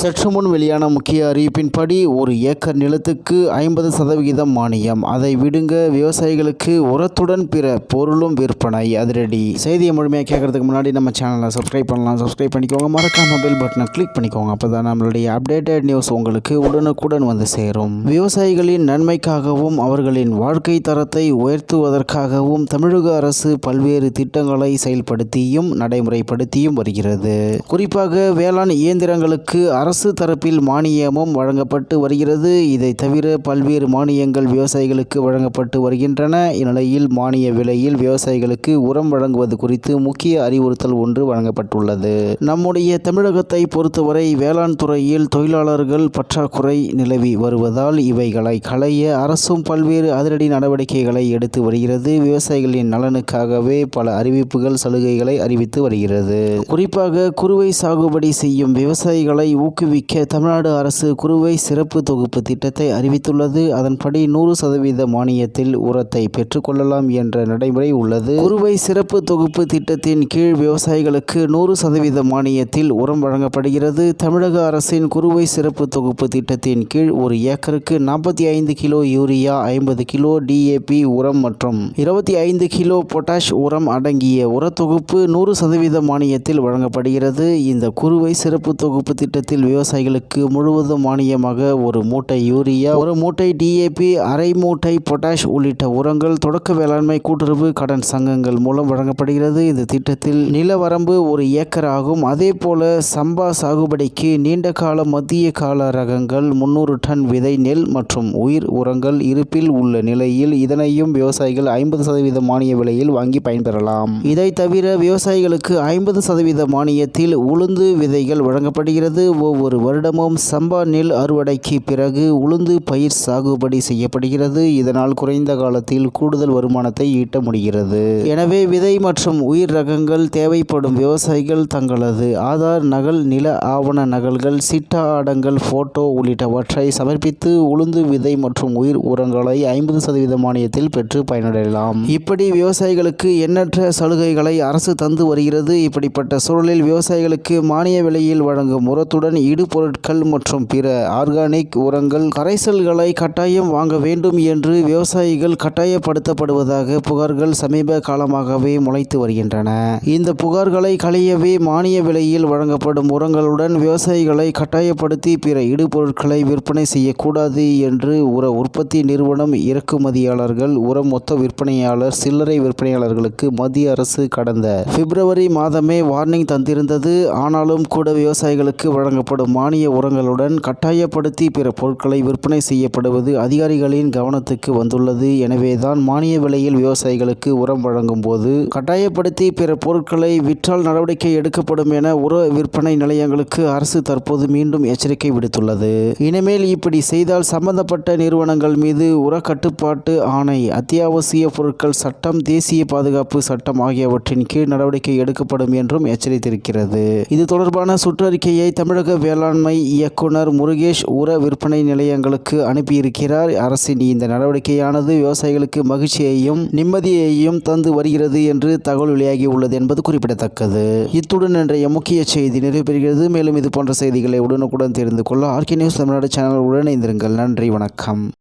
சற்று முன் வெளியான முக்கிய அறிவிப்பின்படி ஒரு ஏக்கர் நிலத்துக்கு ஐம்பது சதவிகிதம் மானியம். அதை விடுங்க விவசாயிகளுக்கு உரத்துடன் பிற பொருளும் விற்பனை. அதிரடி செய்தியை முழுமையாக கேட்கறதுக்கு முன்னாடி நம்ம சேனலை சப்ஸ்கிரைப் பண்ணலாம். சப்ஸ்கிரைப் பண்ணிக்கோங்க. மறக்காம பெல் பட்டனை கிளிக் பண்ணிக்கோங்க. அப்போ தான் நம்மளுடைய அப்டேட்டட் நியூஸ் உங்களுக்கு உடனுக்குடன் வந்து சேரும். விவசாயிகளின் நன்மைக்காகவும் அவர்களின் வாழ்க்கை தரத்தை உயர்த்துவதற்காகவும் தமிழக அரசு பல்வேறு திட்டங்களை செயல்படுத்தியும் நடைமுறைப்படுத்தியும் வருகிறது. குறிப்பாக வேளாண் இயந்திரங்களுக்கு அரசு தரப்பில் மானியமும் வழங்கப்பட்டு வருகிறது. இதை தவிர பல்வேறு மானியங்கள் விவசாயிகளுக்கு வழங்கப்பட்டு வருகின்றன. இந்நிலையில் மானிய விலையில் விவசாயிகளுக்கு உரம் வழங்குவது குறித்து முக்கிய அறிவுறுத்தல் ஒன்று வழங்கப்பட்டுள்ளது. நம்முடைய தமிழகத்தை பொறுத்தவரை வேளாண் துறையில் தொழிலாளர்கள் பற்றாக்குறை நிலவி வருவதால் இவைகளை களைய அரசும் பல்வேறு அதிரடி நடவடிக்கைகளை எடுத்து வருகிறது. விவசாயிகளின் நலனுக்காகவே பல அறிவிப்புகள் சலுகைகளை அறிவித்து வருகிறது. குறிப்பாக குறுவை சாகுபடி செய்யும் விவசாயிகளை ஊக்குவிக்க தமிழ்நாடு அரசு குறுவை சிறப்பு தொகுப்பு திட்டத்தை அறிவித்துள்ளது. அதன்படி நூறு சதவீத மானியத்தில் உரத்தை பெற்றுக்கொள்ளலாம் என்ற நடைமுறை உள்ளது. குறுவை சிறப்பு தொகுப்பு திட்டத்தின் கீழ் விவசாயிகளுக்கு நூறு சதவீத மானியத்தில் உரம் வழங்கப்படுகிறது. தமிழக அரசின் குறுவை சிறப்பு தொகுப்பு திட்டத்தின் கீழ் ஒரு ஏக்கருக்கு நாற்பத்தி ஐந்து கிலோ யூரியா ஐம்பது கிலோ டிஏபி உரம் மற்றும் இருபத்தி ஐந்து கிலோ பொட்டாஷ் உரம் அடங்கிய உரத்தொகுப்பு நூறு சதவீத மானியத்தில் வழங்கப்படுகிறது. இந்த குறுவை சிறப்பு தொகுப்பு திட்டத்தில் விவசாயிகளுக்கு முழுவதும் மானியமாக ஒரு மூட்டை யூரியா ஒரு மூட்டை டிஏபி அரை மூட்டை பொட்டாஷ் உள்ளிட்ட உரங்கள் தொடக்க வேளாண்மை கூட்டுறவு கடன் சங்கங்கள் மூலம் வழங்கப்படுகிறது. இந்த திட்டத்தில் நில வரம்பு ஒரு ஏக்கர் ஆகும். அதே போல சம்பா சாகுபடிக்கு நீண்ட கால மத்திய கால ரகங்கள் முன்னூறு டன் விதை நெல் மற்றும் உயிர் உரங்கள் இருப்பில் உள்ள நிலையில் இதனையும் விவசாயிகள் ஐம்பது சதவீத மானிய விலையில் வாங்கி பயன்பெறலாம். இதை தவிர விவசாயிகளுக்கு ஐம்பது சதவீத மானியத்தில் உளுந்து விதைகள் வழங்கப்படுகிறது. ஒவ்வொரு வருடமும் சம்பா நெல் அறுவடைக்கு பிறகு உளுந்து பயிர் சாகுபடி செய்யப்படுகிறது. இதனால் குறைந்த காலத்தில் கூடுதல் வருமானத்தை ஈட்ட முடிகிறது. எனவே விதை மற்றும் உயிர் ரகங்கள் தேவைப்படும் விவசாயிகள் தங்களது ஆதார் நகல் நில ஆவண நகல்கள் சிட்டா ஆடங்கள் போட்டோ உள்ளிட்டவற்றை சமர்ப்பித்து உளுந்து விதை மற்றும் உயிர் உரங்களை ஐம்பது சதவீத மானியத்தில் பெற்று பயனடையலாம். இப்படி விவசாயிகளுக்கு எண்ணற்ற சலுகைகளை அரசு தந்து வருகிறது. இப்படிப்பட்ட சூழலில் விவசாயிகளுக்கு மானிய விலையில் வழங்கும் உரத்துடன் இடுபொருட்கள் மற்றும் பிற ஆர்கானிக் உரங்கள் கரைசல்களை கட்டாயம் வாங்க வேண்டும் என்று விவசாயிகள் கட்டாயப்படுத்தப்படுவதாக புகார்கள் சமீப காலமாகவே முளைத்து வருகின்றன. இந்த புகார்களை களையவே மானிய விலையில் வழங்கப்படும் உரங்களுடன் விவசாயிகளை கட்டாயப்படுத்தி பிற இடுபொருட்களை விற்பனை செய்யக்கூடாது என்று உர உற்பத்தி நிறுவனம் இறக்குமதியாளர்கள் உரம் மொத்த விற்பனையாளர் சில்லறை விற்பனையாளர்களுக்கு மத்திய அரசு கடந்த பிப்ரவரி மாதமே வார்னிங் தந்திருந்தது. ஆனாலும் கூட விவசாயிகளுக்கு வழங்கப்படும் மானிய உரங்களுடன் கட்டாயப்படுத்தி பிற பொருட்களை விற்பனை செய்யப்படுவது அதிகாரிகளின் கவனத்துக்கு வந்துள்ளது. எனவேதான் மானிய விலையில் விவசாயிகளுக்கு உரம் வழங்கும் போது கட்டாயப்படுத்தி பிற பொருட்களை விற்றால் நடவடிக்கை எடுக்கப்படும் என உர விற்பனை நிலையங்களுக்கு அரசு தற்போது மீண்டும் எச்சரிக்கை விடுத்துள்ளது. இனிமேல் இப்படி செய்தால் சம்பந்தப்பட்ட நிறுவனங்கள் மீது உர கட்டுப்பாட்டு ஆணை அத்தியாவசிய பொருட்கள் சட்டம் தேசிய பாதுகாப்பு சட்டம் ஆகியவற்றின் கீழ் நடவடிக்கை எடுக்கப்படும் என்றும் எச்சரித்திருக்கிறது. இது தொடர்பான சுற்றறிக்கையை தமிழக வேளாண்மை இயக்குனர் முருகேஷ் உர விற்பனை நிலையங்களுக்கு அனுப்பியிருக்கிறார். அரசின் இந்த நடவடிக்கையானது விவசாயிகளுக்கு மகிழ்ச்சியையும் நிம்மதியையும் தந்து வருகிறது என்று தகவல் வெளியாகி உள்ளது என்பது குறிப்பிடத்தக்கது. இத்துடன் இன்றைய முக்கிய செய்தி நிறைவு மேலும் இது போன்ற செய்திகளை உடனுக்குடன் தெரிந்து கொள்ள ஆர்கே நியூஸ் தமிழ்நாடு சேனல் உடன் இணைந்திருங்கள். நன்றி வணக்கம்.